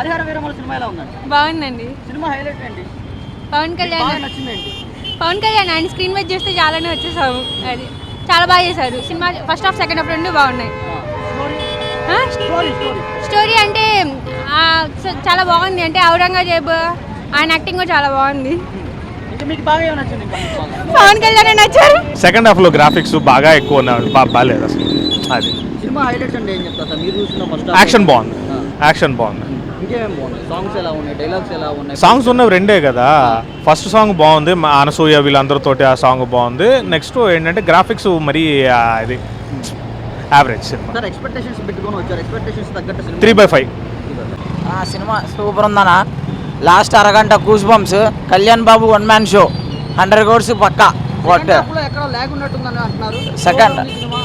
Harihara Veera Mallu cinema ఎలా ఉందండి? బాగుందండి. సినిమా హైలైట్ ఏంటి? పవన్ కళ్యాణ్ నచ్చింది ఏంటి? పవన్ కళ్యాణ్ ఆయన స్క్రీన్ మీద చూస్తే చాలానే వచ్చేసాము అది చాలా బాగా చేశారు. సినిమా ఫస్ట్ హాఫ్ సెకండ్ హాఫ్ రెండు బాగున్నాయి? స్టోరీ? అంటే చాలా బాగుంది. అంటే ఔరంగజేబ్ ఆయన యాక్టింగ్ కూడా చాలా బాగుంది? పవన్ కళ్యాణ్ నచ్చారు? సెకండ్ హాఫ్లో గ్రాఫిక్స్ బాగా ఎక్కువ ఉన్నాయి బా బాగాలేదు అసలు. అది. సినిమా హైలైట్స్ అంటే ఏం చెప్తారు సార్? మీరు చూసిన ఫస్ట్ యాక్షన్ బాగుంది. యాక్షన్ బాగుంది. బాగున్నాయి సాంగ్స్ ఎలా ఉన్నాయి? డైలాగ్స్ ఎలా ఉన్నాయి? సాంగ్స్ ఉన్నవి రెండే కదా. ఫస్ట్ సాంగ్ బాగుంది. మా అనసూయ వీళ్ళందరితోటి ఆ సాంగ్ బాగుంది. నెక్స్ట్ ఏంటంటే గ్రాఫిక్స్ మరీ ఆ, ఇది యావరేజ్ సినిమా సార్ ఎక్స్పెక్టేషన్స్ పెట్టుకొని వచ్చారు. ఎక్స్పెక్టేషన్స్ తగ్గట్టు సినిమా త్రీ బై ఫైవ్ ఆ సినిమా సూపర్ ఉందన్న. లాస్ట్ అరగంట goosebumps Kalyan Babu one man show hundred course పక్కా. కొట్ట ఎక్కడ లాగ్ ఉన్నట్టుందని అంటున్నారు. Second. Slow ఉంది సినిమా.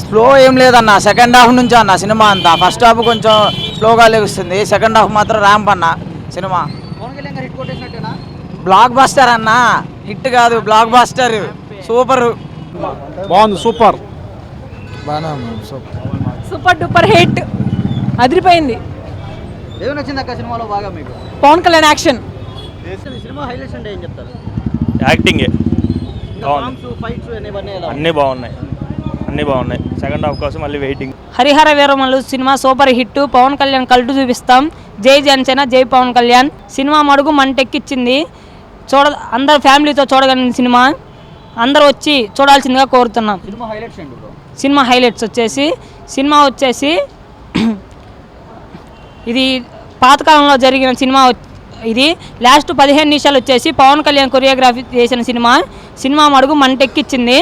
స్లో ఏం లేదన్న. సెకండ్ హాఫ్ నుంచి అన్న సినిమా అంతా. ఫస్ట్ హాఫ్ కొంచెం స్లోగా లెగుస్తుంది. సెకండ్ హాఫ్ మాత్రం ర్యాంప్ అన్న సినిమా. పవన్ కళ్యాణ్ గారు హిట్ కొట్టేసినట్టేనా? బ్లాక్ బస్టర్ అన్న. హిట్ కాదు బ్లాక్ బస్టర్ సూపర్ బాగుంది సూపర్ సూపర్ డూపర్ హిట్ అదిరిపోయింది. సినిమాలో బాగా మీకు? పవన్ కళ్యాణ్ యాక్షన్ ఈ సినిమా హైలైట్స్ అంటే ఏం చెప్తారు? యాక్టింగే అన్నీ బాగున్నాయి. అన్నీ బాగున్నాయి. సెకండ్ హాఫ్ కోసం మళ్ళీ waiting Harihara Veeramallu cinema super hit Pawan Kalyan cult చూపిస్తాం. జై జనసేన జై పవన్ కళ్యాణ్. సినిమా మడుగు మంటెక్కిచ్చింది. చూడ అందరు ఫ్యామిలీతో చూడగలిగిన సినిమా. అందరూ వచ్చి చూడాల్సిందిగా కోరుతున్నాం. సినిమా హైలైట్స్ ఏంటి బ్రో సినిమా హైలైట్స్ వచ్చేసి సినిమా వచ్చేసి ఇది పాతకాలంలో జరిగిన సినిమా ఇది. లాస్ట్ పదిహేను నిమిషాలు వచ్చేసి పవన్ కళ్యాణ్ కొరియోగ్రఫీ చేసిన సినిమా. సినిమా మడుగు మంటెక్కిచ్చింది.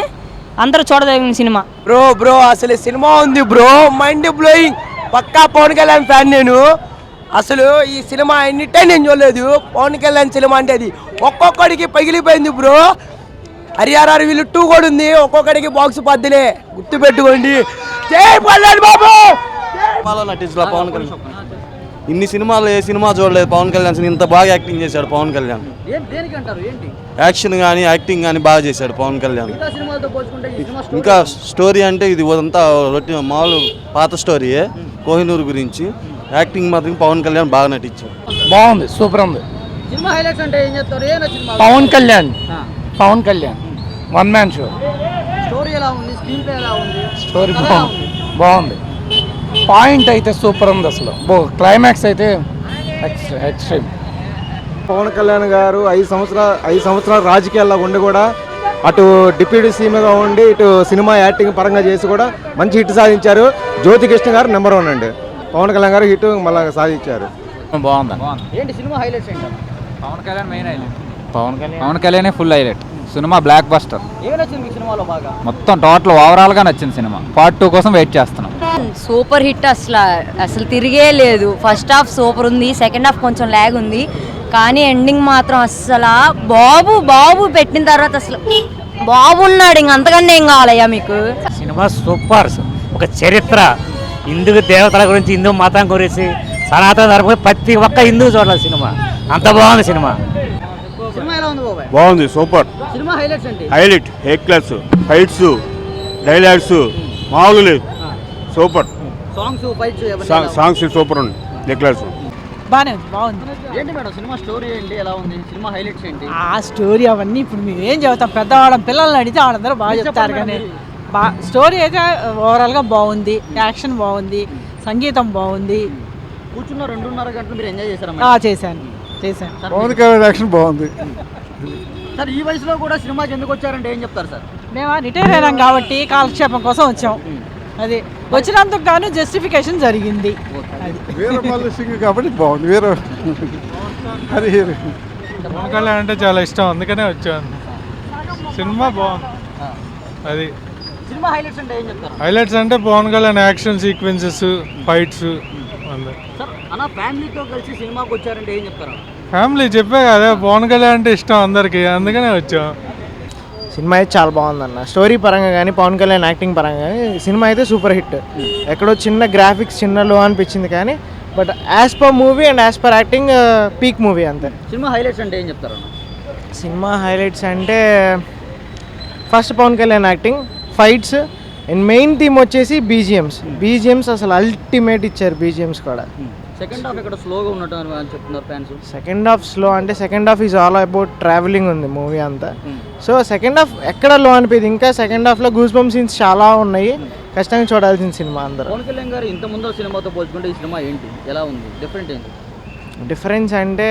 అందరూ చూడదగిన సినిమా. బ్రో బ్రో అసలు సినిమా ఉంది బ్రో. మైండ్ బ్లోయింగ్ పక్కా పవన్ కళ్యాణ్ ఫ్యాన్ నేను. అసలు ఈ సినిమా ఎన్ని టైం నేను చూడలేదు. పవన్ కళ్యాణ్ సినిమా అంటే అది. ఒక్కొక్కడికి పగిలిపోయింది బ్రో. హరియారారు వీళ్ళు టూ కూడా ఉంది. ఒక్కొక్కడికి బాక్స్ పద్దులే. గుర్తు పెట్టుకోండి జై పల్లాడు బాబు! నటించిన పవన్ కళ్యాణ్. ఇన్ని సినిమాలు ఏ సినిమా చూడలేదు. పవన్ కళ్యాణ్ సినిమా ఇంత బాగా యాక్టింగ్ చేశాడు పవన్ కళ్యాణ్. ఏం దేనికి అంటారు? ఏంటి? యాక్షన్ కానీ యాక్టింగ్ కానీ బాగా చేశాడు పవన్ కళ్యాణ్. ఇంకా స్టోరీ అంటే ఇది అంతా రొట్టి మామూలు పాత స్టోరీయే. కోహినూరు గురించి యాక్టింగ్ మాత్రం పవన్ కళ్యాణ్ బాగా నటించాడు. బాగుంది సూపర్ ఉంది? Pawan Kalyan. Pawan Kalyan. One man show. Story ఎలా ఉంది? స్క్రీన్ ప్లే ఎలా ఉంది? స్టోరీ బాగుంది? బాగుంది. పాయింట్ అయితే సూపర్ ఉంది అసలు. క్లైమాక్స్ అయితే ఎక్స్ట్రా ఎక్స్ట్రీమ్. పవన్ కళ్యాణ్ గారు ఐదు సంవత్సరాలు ఐదు సంవత్సరాలు రాజకీయాల్లో ఉండి కూడా అటు డిప్యూటీ సీఎంగా ఉండి ఇటు సినిమా యాక్టింగ్ పరంగా చేసి కూడా మంచి హిట్ సాధించారు. జ్యోతి కృష్ణ గారు నెంబర్ వన్ అండి. పవన్ కళ్యాణ్ గారు హిట్ మళ్ళీ సాధించారు. బాగుంది. ఏంటి సినిమా హైలైట్స్ ఏంటి? పవన్ కళ్యాణ్ మెయిన్ హైలైట్ పవన్ కళ్యాణ్ పవన్ కళ్యాణే ఫుల్ హైలైట్ సినిమా బ్లాక్ బస్టర్ మొత్తం టోటల్ ఓవరాల్గా నచ్చింది సినిమా. పార్ట్ టూ కోసం వెయిట్ చేస్తున్నాం. సూపర్ హిట్ అసలు అసలు తిరిగే లేదు. ఫస్ట్ హాఫ్ సూపర్ ఉంది సెకండ్ హాఫ్ కొంచెం ల్యాగ్ ఉంది. కానీ ఎండింగ్ మాత్రం అస్సలు బాబు బాబు పెట్టిన తర్వాత అసలు బాబు ఉన్నాడు ఇంక అంతకన్నా ఏం కావాలయ్యా మీకు? సినిమా సూపర్. ఒక చరిత్ర. హిందూ దేవతల గురించి హిందూ మతం గురించి సనాతన ధర్మం ప్రతి ఒక్క హిందూ చూడాలి సినిమా. అంత బాగుంది సినిమా. బాగుంది సూపర్. సినిమా హైలైట్స్ ఏంటి highlight A class fights dialogues మామూలు లేదు super. Songs fights? Songs super ఉంది ఏ క్లాస్ బాగానే ఉంది బాగుంది. ఏంటి మేడం సినిమా స్టోరీ ఏంటి ఎలా ఉంది? సినిమా హైలైట్స్ ఏంటి? ఆ స్టోరీ అవన్నీ ఇప్పుడు మేము ఏం చెబుతాం పెద్దవాళ్ళం పిల్లల్ని అడిగితే వాళ్ళందరూ బాగా చెప్తారు కానీ బా స్టోరీ అయితే ఓవరాల్గా బాగుంది యాక్షన్ బాగుంది సంగీతం బాగుంది. కూర్చున్న రెండున్నర గంటలు మీరు ఎంజాయ్ చేశారా? చేశాను చేశాను. సార్, పవన్ కళ్యాణ్ యాక్షన్ బాగుంది. సార్ ఈ వయసులో కూడా సినిమాకి ఎందుకు వచ్చారంటే ఏం చెప్తారు సార్? మేము రిటైర్ అయినాం కాబట్టి కాలక్షేపం కోసం వచ్చాం. అది వచ్చినందుకు గాను జస్టిఫికేషన్ జరిగింది. అది. వీరమల్లి సింగ్ కాబట్టి బాగుంది. వీర అది పవన్ కళ్యాణ్ అంటే చాలా ఇష్టం. అందుకనే వచ్చాను. సినిమా బాగుంది. అది. సినిమా హైలైట్స్ అంటే ఏం చెప్తారు? హైలైట్స్ అంటే Pawan Kalyan action sequences fights sir అన్న ఫ్యామిలీతో కలిసి సినిమాకి వచ్చారంటే ఏం చెప్తారు? ఫ్యామిలీ చెప్పే కదా పవన్ కళ్యాణ్ అంటే ఇష్టం అందరికి అందుకనే వచ్చాం. సినిమా అయితే చాలా బాగుందన్న. స్టోరీ పరంగా కానీ పవన్ కళ్యాణ్ యాక్టింగ్ పరంగా కానీ సినిమా అయితే సూపర్ హిట్. ఎక్కడో చిన్న గ్రాఫిక్స్ చిన్న లో అనిపించింది కానీ but as per movie and as per acting peak movie అంతే. సినిమా హైలైట్స్ అంటే ఏం చెప్తారు అన్న? సినిమా హైలైట్స్ అంటే first Pawan Kalyan acting fights and main theme వచ్చేసి బీజిఎమ్స్. బీజిఎమ్స్ అసలు అల్టిమేట్ ఇచ్చారు బీజిఎమ్స్ కూడా. సెకండ్ హాఫ్ ఇక్కడ స్లోగా ఉన్నట్టు అని చెప్తున్నారు ఫ్యాన్స్ సెకండ్ హాఫ్ స్లో అంటే second half is all about travelling ఉంది మూవీ అంతా. సో సెకండ్ హాఫ్ ఎక్కడ లో అనిపించింది ఇంకా సెకండ్ హాఫ్లో గూస్ బంప్ సీన్స్ చాలా ఉన్నాయి. ఖచ్చితంగా చూడాల్సిన సినిమా అందరూ. పవన్ కళ్యాణ్ గారు ఇంత ముందు సినిమాతో పోల్చుకుంటే ఈ సినిమా ఏంటి? ఎలా ఉంది? డిఫరెంట్ ఏంటి? డిఫరెన్స్ అంటే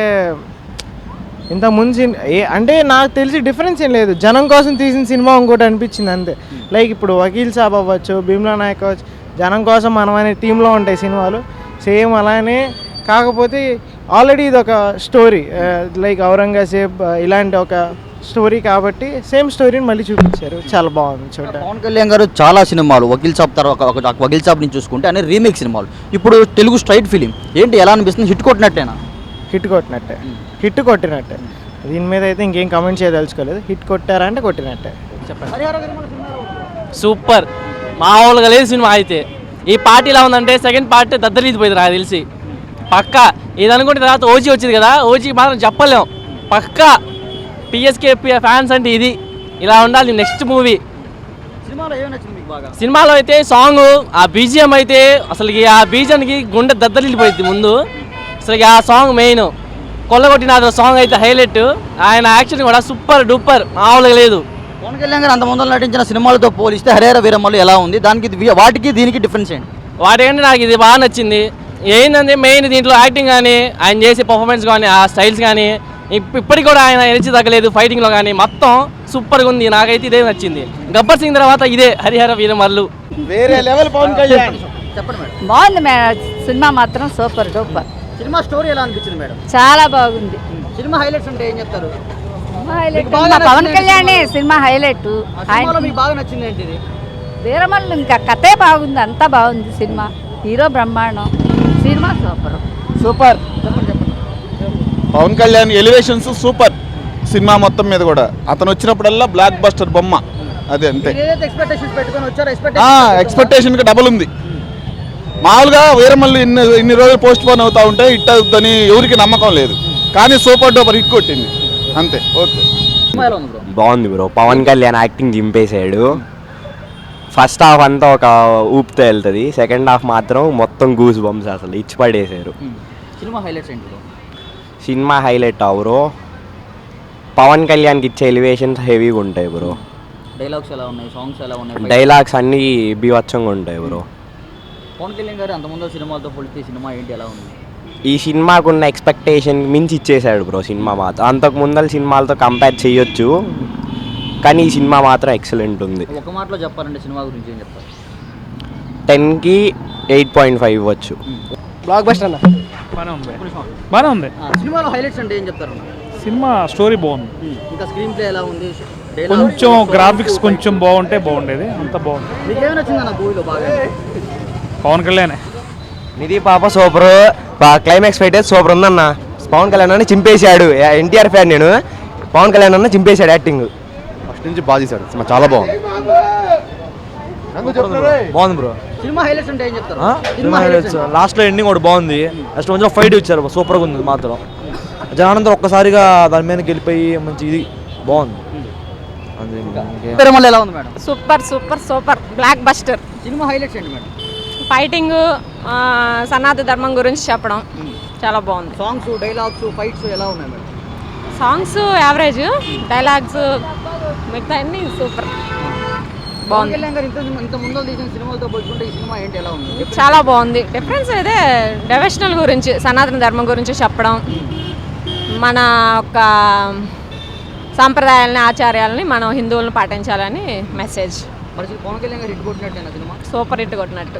ఇంత ముందు ఏ అంటే నాకు తెలిసి డిఫరెన్స్ ఏం లేదు. జనం కోసం తీసిన సినిమా ఇంకోటి అనిపించింది అంతే. లైక్ ఇప్పుడు వకీల్ సాబ్ అవ్వచ్చు భీమ్లా నాయక్ అవ్వచ్చు జనం కోసం మనం అనే టీంలో ఉంటాయి సినిమాలు. సేమ్ అలానే కాకపోతే ఆల్రెడీ ఇది ఒక స్టోరీ లైక్ ఔరంగజేబ్ ఇలాంటి ఒక స్టోరీ కాబట్టి సేమ్ స్టోరీని మళ్ళీ చూపించారు. చాలా బాగుంది చూడడానికి. పవన్ కళ్యాణ్ గారు చాలా సినిమాలు వకీల్ సాబ్ తర్వాత ఒక- ఒక వకీల్ సాబ్ నుంచి చూసుకుంటే అనే రీమేక్ సినిమాలు. ఇప్పుడు తెలుగు స్ట్రైట్ ఫిలిం ఏంటి ఎలా అనిపిస్తుంది? హిట్ కొట్టినట్టేనా? హిట్ కొట్టినట్టే. హిట్ కొట్టినట్టే. దీని మీద అయితే ఇంకేం కమెంట్ చేయదలుచుకోలేదు. హిట్ కొట్టారా అంటే కొట్టినట్టే. సూపర్. మామూలుగా లేదు సినిమా అయితే. ఈ పార్టీ ఎలా ఉందంటే సెకండ్ పార్టీ దద్దరిపోయింది నాకు తెలిసి. పక్క. ఇది అనుకుంటే తర్వాత ఓజీ వచ్చింది కదా ఓజీ మాత్రం చెప్పలేం. పక్క. పిఎస్కే ఫ్యాన్స్ అంటే ఇది. ఇలా ఉండాలి నెక్స్ట్ మూవీ సినిమాలో అయితే సాంగ్ ఆ బీజిఎం అయితే అసలు ఆ బీజానికి గుండె దద్దరిల్లిపోయింది ముందు. అసలు ఆ సాంగ్ మెయిన్ కొల్లగొట్టిన సాంగ్ అయితే హైలైట్ ఆయన యాక్షన్ కూడా సూపర్ డూపర్ మామూలుగా లేదు. పవన్ కళ్యాణ్ గారు అంత ముందు నటించిన సినిమాలతో పోలిస్తే హరిహర వీరమ్మలు ఎలా ఉంది? దానికి వాటికి దీనికి డిఫరెన్స్ ఏంటి? వాటికంటే నాకు ఇది బాగా నచ్చింది. ఏంటంటే మెయిన్ దీంట్లో యాక్టింగ్ కానీ ఆయన చేసే పర్ఫార్మెన్స్ కానీ ఆ స్టైల్స్ కానీ ఇప్- ఇప్పటికి కూడా ఆయన ఎనర్జీ తగ్గలేదు ఫైటింగ్లో కానీ మొత్తం సూపర్గా ఉంది. నాకైతే ఇదే నచ్చింది. గబ్బర్ సింగ్ తర్వాత ఇదే హరిహర వీరమల్లు. వేరే లెవెల్ పవన్ కళ్యాణ్. చెప్పండి మేడం. బాగుంది మేడం. సినిమా మాత్రం సూపర్ డూపర్. సినిమా స్టోరీ ఎలా అనిపించింది మేడం? చాలా బాగుంది. సినిమా హైలైట్స్ అంటే ఏం చెప్తారు? మా పవన్ కళ్యాణే సినిమా హైలైట్ ఆ సినిమాలో మీకు బాగా నచ్చింది ఏంటి ఇది వీరమల్లు ఇంకా కథే బాగుంది అంతా బాగుంది సినిమా. హీరో బ్రహ్మాండం. Cinema super. Super. Pawan Kalyan elevations super. Cinema మొత్తం మీద కూడా. అతను వచ్చినప్పుడల్లా బ్లాక్ బస్టర్ బొమ్మ. అదే అంతే. ఎక్స్పెక్టేషన్కి డబుల్ ఉంది. మామూలుగా వేరమల్లి ఇన్ని ఇన్ని రోజులు పోస్ట్ పోన్ అవుతా ఉంటే హిట్ అవుతుందని ఎవరికి నమ్మకం లేదు. కానీ సూపర్ డూపర్ హిట్ కొట్టింది. అంతే ఓకే. బాగుంది బ్రో. పవన్ కళ్యాణ్ యాక్టింగ్ చింపేశాడు ఫస్ట్ హాఫ్ అంతా ఒక ఊపుతో వెళ్తుంది. సెకండ్ హాఫ్ మాత్రం మొత్తం గూస్ బంప్స్ అసలు ఇచ్చి పడేశారు. సినిమా హైలైట్స్ ఏంటి సినిమా హైలైట్ బ్రో. పవన్ కళ్యాణ్కి ఇచ్చే ఎలివేషన్స్ హెవీగా ఉంటాయి బ్రో. డైలాగ్స్ ఎలా ఉన్నాయి? సాంగ్స్ ఎలా ఉన్నాయి? డైలాగ్స్ అన్నీ బీభత్సంగా ఉంటాయి బ్రో. పవన్ కళ్యాణ్ గారు అంత ముందు సినిమాలతో పోలిస్తే సినిమా ఏంటి? ఎలా ఉంది? ఈ సినిమాకున్న ఎక్స్పెక్టేషన్ మించి ఇచ్చేసాడు బ్రో సినిమా మాత్రం. అంతకు ముందల సినిమాలతో కంపేర్ చేయొచ్చు కానీ ఈ సినిమా మాత్రం ఎక్సలెంట్ ఉంది. ఒక మాటలో చెప్పాలంటే సినిమా గురించి ఏం చెప్తారు టెన్కి ఎయిట్ పాయింట్ ఫైవ్ ఇవ్వచ్చు. బ్లాక్ బస్టర్ అన్న. బాగానే ఉంది. బాగానే ఉంది. ఆ, సినిమాలో హైలైట్స్ అంటే ఏం చెప్తారు? సినిమా స్టోరీ బాగుంది. ఇంకా స్క్రీన్ ప్లే ఎలా ఉంది? కొంచెం గ్రాఫిక్స్ కొంచెం బాగుంటే బాగుండేది అంత బాగుంది. మీకు ఏమైనా బాగా? పవన్ కళ్యాణ్. నిధి పాప సూపర్. క్లైమాక్స్ ఫైట్ అయితే సూపర్ ఉందన్న. పవన్ కళ్యాణ్ అన్న చింపేశాడు. ఎన్టీఆర్ ఫ్యాన్ నేను. పవన్ కళ్యాణ్ అన్న చింపేశాడు యాక్టింగ్ ఫస్ట్ నుంచి బాగా చేశాడు. సినిమా చాలా బాగుంది. బాగుంది బ్రో. సినిమా హైలైట్స్ అంటే ఏం చెప్తారు. సినిమా హైలైట్స్ లాస్ట్లో ఎండింగ్ ఒకటి బాగుంది. నెక్స్ట్ కొంచెం ఫైట్ ఇచ్చారు. సూపర్గా ఉంది మాత్రం. జనానందరూ ఒక్కసారిగా దాని మీద గెలిపోయి మంచి ఇది బాగుంది. ఎలా ఉంది madam? Super super super. Blockbuster cinema highlights ఏంటి మేడం? ఫైటింగ్ సనాతన ధర్మం గురించి చెప్పడం చాలా బాగుంది. సాంగ్స్ డైలాగ్స్ ఫైట్స్ ఎలా ఉన్నాయి మేడం? సాంగ్స్ యావరేజ్ డైలాగ్స్ మిగతా అన్ని సూపర్. బాగుంది. ఇంత ముందు తీసిన సినిమాలతో పోల్చుకుంటే ఈ సినిమా ఏంటి ఎలా ఉంది? చాలా బాగుంది. డిఫరెన్స్ అయితే డెవోషనల్ గురించి సనాతన ధర్మం గురించి చెప్పడం మన యొక్క సాంప్రదాయాలని ఆచార్యాలని మనం హిందువులను పాటించాలని మెసేజ్. మరి పవన్ కళ్యాణ్ గారు హిట్ కొట్టినట్టేనా సినిమా? సూపర్ హిట్ కొట్టినట్టు.